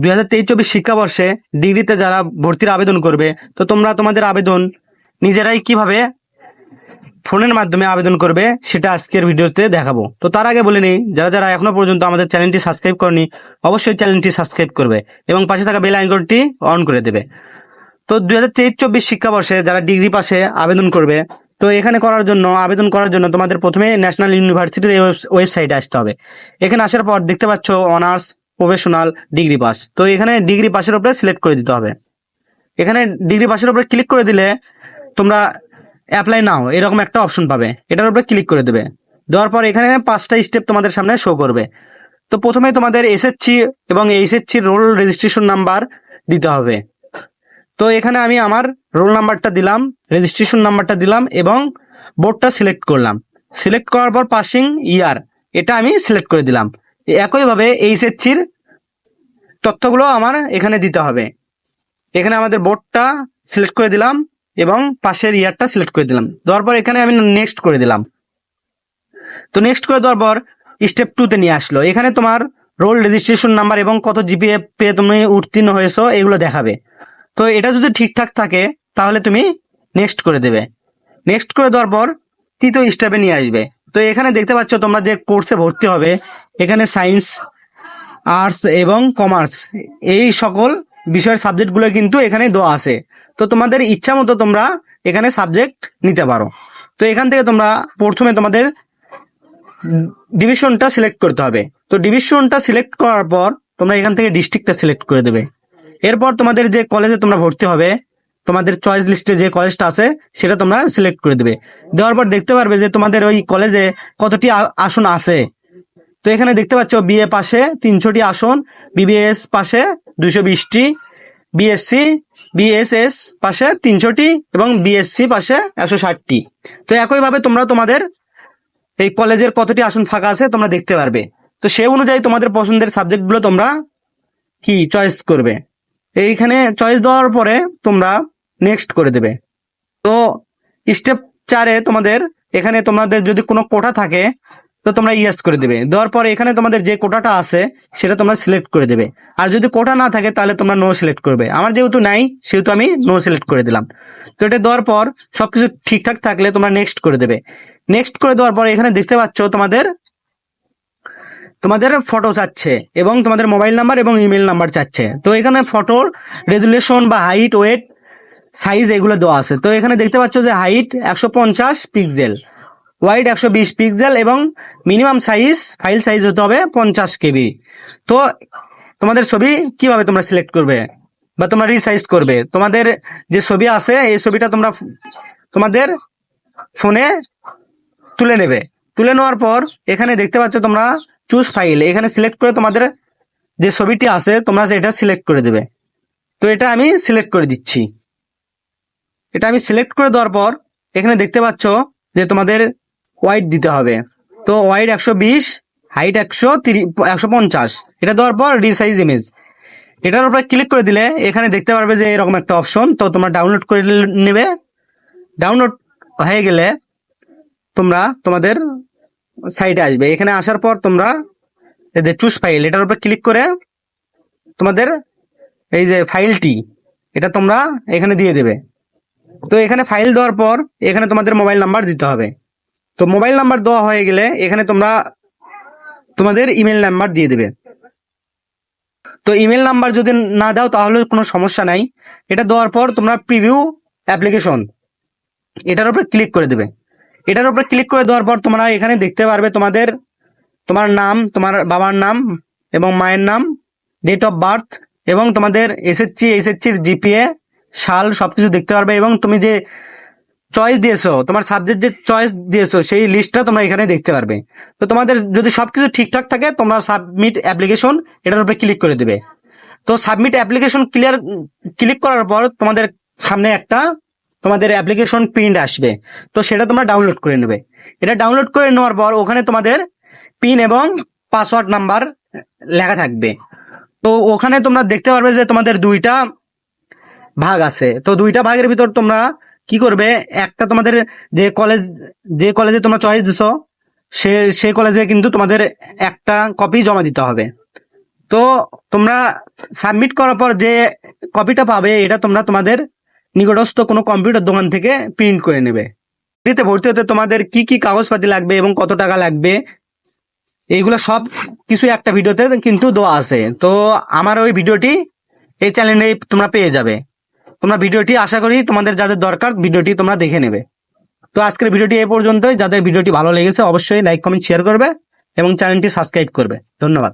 দুই হাজার তেইশ চব্বিশ শিক্ষাবর্ষে ডিগ্রিতে যারা ভর্তির আবেদন করবে, তো তোমরা তোমাদের আবেদন নিজেরাই কীভাবে ফোনের মাধ্যমে আবেদন করবে সেটা আজকের ভিডিওতে দেখাবো। তো তার আগে বলে নেই, যারা যারা এখনও পর্যন্ত আমাদের চ্যানেলটি সাবস্ক্রাইব করনি, অবশ্যই চ্যানেলটি সাবস্ক্রাইব করবে এবং পাশে থাকা বেল আইকনটি অন করে দেবে। তো দুই হাজার তেইশ চব্বিশ শিক্ষাবর্ষে যারা ডিগ্রি পাশে আবেদন করবে, তো এখানে করার জন্য, আবেদন করার জন্য তোমাদের প্রথমে ন্যাশনাল ইউনিভার্সিটির ওয়েবসাইটে আসতে হবে। এখানে আসার পর দেখতে পাচ্ছ অনার্স প্রফেশনাল ডিগ্রি পাস। তো এখানে ডিগ্রি পাসের উপরে সিলেক্ট করে দিতে হবে। এখানে ডিগ্রি পাসের উপরে ক্লিক করে দিলে তোমরা অ্যাপ্লাই নাও, এরকম একটা অপশন পাবে। এটার উপরে ক্লিক করে দেবে। দেওয়ার পর এখানে পাঁচটা স্টেপ তোমাদের সামনে শো করবে। তো প্রথমে তোমাদের এসএসসি এবং এইচএসসি রোল রেজিস্ট্রেশন নাম্বার দিতে হবে। তো এখানে আমি আমার রোল নাম্বারটা দিলাম রেজিস্ট্রেশন নাম্বারটা দিলাম এবং বোর্ডটা সিলেক্ট করলাম। সিলেক্ট করার পর পাসিং ইয়ার এটা আমি সিলেক্ট করে দিলাম। একইভাবে এইচএসসির তথ্যগুলো আমার এখানে দিতে হবে। এখানে আমাদের বোর্ডটা সিলেক্ট করে দিলাম এবং পাশের ইয়ারটা সিলেক্ট করে দিলাম। দেওয়ার পর এখানে আমি নেক্সট করে দিলাম। তো নেক্সট করে দেওয়ার পর স্টেপ টুতে নিয়ে আসলো। এখানে তোমার রোল রেজিস্ট্রেশন নাম্বার এবং কত জিপিএ পেয়ে তুমি উত্তীর্ণ হয়েছো, এগুলো দেখাবে। তো এটা যদি ঠিকঠাক থাকে, তাহলে তুমি নেক্সট করে দেবে। নেক্সট করে দেওয়ার পর তৃতীয় স্টেপে নিয়ে আসবে। তো এখানে দেখতে পাচ্ছ তোমরা যে কোর্সে ভর্তি হবে এখানে সায়েন্স, আর্টস এবং কমার্স এই সকল বিষয়ের সাবজেক্টগুলো কিন্তু এখানে দেওয়া আছে। তো তোমাদের ইচ্ছা মতো তোমরা এখানে সাবজেক্ট নিতে পারো। তো এখান থেকে তোমরা প্রথমে তোমাদের ডিভিশনটা সিলেক্ট করতে হবে। তো ডিভিশনটা সিলেক্ট করার পর তোমরা এখান থেকে ডিস্ট্রিক্টটা সিলেক্ট করে দেবে। এরপর তোমাদের যে কলেজে তোমরা ভর্তি হবে, তোমাদের চয়েস লিস্টে যে কলেজটা আছে, সেটা তোমরা সিলেক্ট করে দেবে। দেওয়ার পর দেখতে পারবে যে তোমাদের ওই কলেজে কতটি আসন আছে। তো এখানে দেখতে পাচ্ছ বিএ পাশে তিনশোটি আসন বিবিএস পাশে দুইশো বিশটি বিএসসি বিএসএস পাশে তিনশোটি এবং বিএসসি পাশে একশো ষাটটি। তো একইভাবে তোমরা তোমাদের এই কলেজের কতটি আসন ফাঁকা আছে তোমরা দেখতে পারবে। তো সেই অনুযায়ী তোমাদের পছন্দের সাবজেক্টগুলো তোমরা কি চয়েস করবে। এইখানে চয়েস দেওয়ার পরে তোমরা নেক্সট করে দেবে। তো স্টেপ চারে তোমাদের, এখানে তোমাদের যদি কোনো কোটা থাকে তো তোমরা ইয়েস করে দেবে। দেওয়ার পরে এখানে তোমাদের যে কোটাটা আছে, সেটা তোমরা সিলেক্ট করে দেবে। আর যদি কোটা না থাকে, তাহলে তোমরা নো সিলেক্ট করবে। আমার যেহেতু নাই, সেহেতু আমি নো সিলেক্ট করে দিলাম। তো এটা দেওয়ার পর সবকিছু ঠিকঠাক থাকলে তোমরা নেক্সট করে দেবে। নেক্সট করে দেওয়ার পর এখানে দেখতে পাচ্ছ তোমাদের তোমাদের ফটো চাচ্ছে এবং তোমাদের মোবাইল নাম্বার এবং ইমেল নাম্বার চাচ্ছে। তো এখানে ফটোর রেজুলেশন বা হাইট ওয়েট সাইজ এগুলো দেওয়া আছে। তো এখানে দেখতে পাচ্ছ যে হাইট একশো পঞ্চাশ পিক্সেল ওয়াইড একশো বিশ পিক্সেল এবং মিনিমাম সাইজ, ফাইল সাইজ হতে হবে পঞ্চাশ কেবি। তো তোমাদের ছবি কীভাবে তোমরা সিলেক্ট করবে বা তোমরা রিসাইজ করবে? তোমাদের যে ছবি আছে, এই ছবিটা তোমরা তোমাদের ফোনে তুলে নেবে। তুলে নেওয়ার পর এখানে দেখতে পাচ্ছ তোমরা চুজ ফাইল এখানে সিলেক্ট করে তোমাদের যে ছবিটি আছে, তোমরা সেটা সিলেক্ট করে দেবে। তো এটা আমি সিলেক্ট করে দিচ্ছি। এটা আমি সিলেক্ট করে দেওয়ার পর এখানে দেখতে পাচ্ছ যে তোমাদের ওয়াইড দিতে হবে। তো ওয়াইড একশো বিশ হাইট একশো তিরিশ, একশো পঞ্চাশ। এটা দেওয়ার পর রিসাইজ ইমেজ এটার উপরে ক্লিক করে দিলে এখানে দেখতে পারবে যে এরকম একটা অপশন তো তোমরা ডাউনলোড করে নেবে। ডাউনলোড হয়ে গেলে তোমরা তোমাদের সাইটে আসবে। এখানে আসার পর তোমরা এই যে চুজ ফাইল এটার উপর ক্লিক করে তোমাদের এই যে ফাইলটি এটা তোমরা এখানে দিয়ে দেবে। তো এখানে ফাইল দেওয়ার পর এখানে তোমাদের মোবাইল নাম্বার দিতে হবে। তো মোবাইল নাম্বার দেওয়া হয়ে গেলে এখানে তোমরা তোমাদের ইমেল নাম্বার দিয়ে দেবে। তো ইমেল নাম্বার যদি না দাও তাহলে কোনো সমস্যা নাই। এটা দেওয়ার পর তোমরা প্রিভিউ অ্যাপ্লিকেশন এটার উপর ক্লিক করে দেবে। এটার উপর ক্লিক করে দেওয়ার পর তোমরা এখানে দেখতে পারবে তোমাদের, তোমার নাম, তোমার বাবার নাম এবং মায়ের নাম ডেট অফ বার্থ এবং তোমাদের এসএসসি এসএসসির জিপিএ সাল সবকিছু দেখতে পারবে এবং তুমি যে চয়েস দিয়েছ, তোমার সাবজেক্ট যে চয়েস দিয়েছ, সেই লিস্টটা তোমরা এখানে দেখতে পারবে। তো তোমাদের যদি সবকিছু ঠিকঠাক থাকে, তোমরা সাবমিট অ্যাপ্লিকেশন এটার উপরে ক্লিক করে দেবে। তো সাবমিট অ্যাপ্লিকেশন ক্লিয়ার ক্লিক করার পর তোমাদের সামনে একটা তোমাদের অ্যাপ্লিকেশন প্রিন্ট আসবে। তো সেটা তোমরা ডাউনলোড করে নেবে। এটা ডাউনলোড করে নেওয়ার পর ওখানে তোমাদের পিন এবং পাসওয়ার্ড নাম্বার লেখা থাকবে। তো ওখানে তোমরা দেখতে পারবে যে তোমাদের দুইটা ভাগ আছে। তো দুইটা ভাগের ভিতর তোমরা কি করবে? একটা তোমাদের যে কলেজ যে কলেজে তোমরা চয়েস দিছো, সে সেই কলেজে কিন্তু তোমাদের একটা কপি জমা দিতে হবে। তো তোমরা সাবমিট করার পর যে কপিটা পাবে, এটা তোমরা তোমাদের নিকটস্থ কোনো কম্পিউটার দোকান থেকে প্রিন্ট করে নেবে। এতে ভর্তি হতে তোমাদের কি কি কাগজপাতি লাগবে এবং কত টাকা লাগবে, এইগুলো সব কিছু একটা ভিডিওতে কিন্তু দেওয়া আছে। তো আমার ওই ভিডিওটি এই চ্যানেলে তোমরা পেয়ে যাবে। তোমরা ভিডিওটি আশা করি তোমাদের যাদের দরকার ভিডিওটি তোমরা দেখে নেবে। তো আজকের ভিডিওটি এ পর্যন্তই। যাদের ভিডিওটি ভালো লেগেছে অবশ্যই লাইক কমেন্ট শেয়ার করবে এবং চ্যানেলটি সাবস্ক্রাইব করবে। ধন্যবাদ।